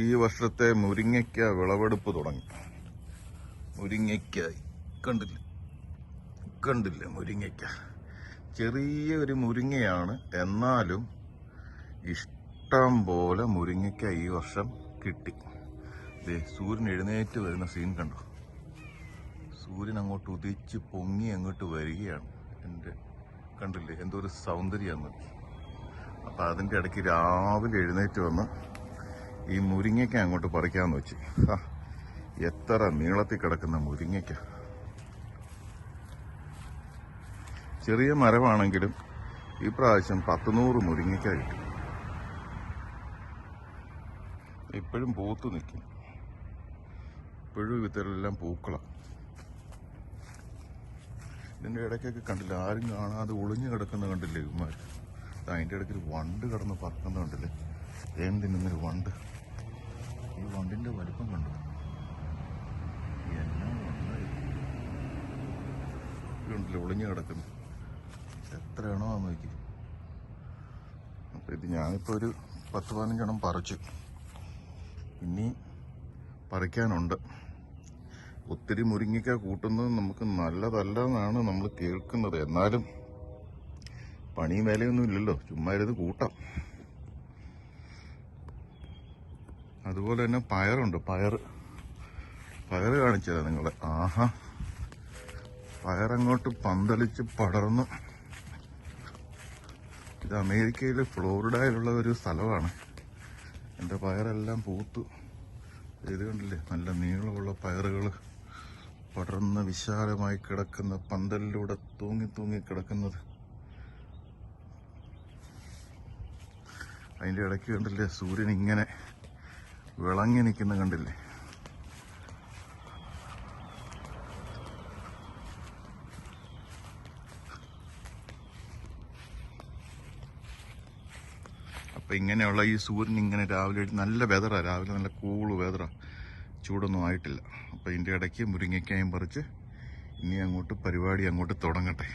ഈ വർഷത്തെ മുരിങ്ങയ്ക്ക വിളവെടുപ്പ് തുടങ്ങി. മുരിങ്ങയ്ക്ക കണ്ടില്ല? കണ്ടില്ല മുരിങ്ങയ്ക്ക? ചെറിയ ഒരു മുരിങ്ങയാണ്. എന്നാലും ഇഷ്ടം പോലെ മുരിങ്ങയ്ക്ക ഈ വർഷം കിട്ടി. ദേ സൂര്യൻ എഴുന്നേറ്റ് വരുന്ന സീൻ കണ്ടു? സൂര്യൻ അങ്ങോട്ട് ഉദിച്ച് പൊങ്ങി അങ്ങോട്ട് വരികയാണ്. എന്റെ കണ്ടില്ലേ? എന്തോ ഒരു സൗന്ദര്യമാണ് അപ്പോൾ അതിന്റെ ഇടയ്ക്ക് രാവിലെ എഴുന്നേറ്റ് വന്ന് ഈ മുരിങ്ങയ്ക്ക അങ്ങോട്ട് പറിക്കാന്ന് വെച്ച്. എത്ര നീളത്തിൽ കിടക്കുന്ന മുരിങ്ങയ്ക്ക. ചെറിയ മരമാണെങ്കിലും ഈ പ്രാവശ്യം പത്ത് നൂറ് മുരിങ്ങയ്ക്ക കിട്ടി. ഇപ്പോഴും പൂത്തു നിൽക്കും. ഇപ്പോഴും ഇത്തരെല്ലാം പൂക്കളാണ് ഇതിന്റെ ഇടയ്ക്കൊക്കെ കണ്ടില്ല ആരും കാണാതെ ഒളിഞ്ഞു കിടക്കുന്ന കണ്ടില്ലേ ഇവന്മാർ അതിന്റെ ഇടയ്ക്ക് വണ്ട് കിടന്ന് പറക്കുന്ന കണ്ടില്ലേ? തേൻ തിന്നുന്നൊരു വണ്ട്. ഈ വണ്ടിന്റെ വലിപ്പം കണ്ടു. എന്നാ. ഇതുണ്ടല്ലോ ഒളിഞ്ഞു കിടക്കുന്നു. എത്രയാണോ ആ നോക്കി. അപ്പൊ ഇത് ഞാനിപ്പോ ഒരു പത്ത് പതിനഞ്ചെണ്ണം പറിച്ചു. ഇനി പറിക്കാനുണ്ട്. ഒത്തിരി മുരിങ്ങിക്ക കൂട്ടുന്നത് നമുക്ക് നല്ലതല്ല നമ്മൾ കേൾക്കുന്നത്. എന്നാലും പണിയും വേലയൊന്നും ഇല്ലല്ലോ. ചുമ്മാ ഇരുന്ന് കൂട്ടാം. അതുപോലെ തന്നെ പയറുണ്ട് പയർ പയർ കാണിച്ചതാ നിങ്ങൾ ആഹാ. പയറങ്ങോട്ട് പന്തലിച്ച് പടർന്നു. ഇത് അമേരിക്കയിലെ ഫ്ലോറിഡയിലുള്ള ഒരു സ്ഥലമാണ്. എന്റെ പയറെല്ലാം പൂത്തു. ഇത് കണ്ടില്ലേ? നല്ല നീളമുള്ള പയറുകൾ പടർന്ന് വിശാലമായി കിടക്കുന്ന പന്തലിലൂടെ തൂങ്ങി തൂങ്ങി കിടക്കുന്നത്. അതിന്റെ ഇടയ്ക്ക് കണ്ടില്ലേ? സൂര്യൻ ഇങ്ങനെ വിളങ്ങി നിൽക്കുന്ന കണ്ടില്ലേ? അപ്പൊ ഇങ്ങനെയുള്ള ഈ സൂര്യൻ ഇങ്ങനെ രാവിലെ നല്ല വെതറാ രാവിലെ നല്ല കൂൾ വെതറാ ചൂടൊന്നും ആയിട്ടില്ല. അപ്പൊ ഇതിന്റെ ഇടയ്ക്ക് മുരിങ്ങയ്ക്കായും പറിച്ച് ഇനി അങ്ങോട്ട് പരിപാടി അങ്ങോട്ട് തുടങ്ങട്ടെ.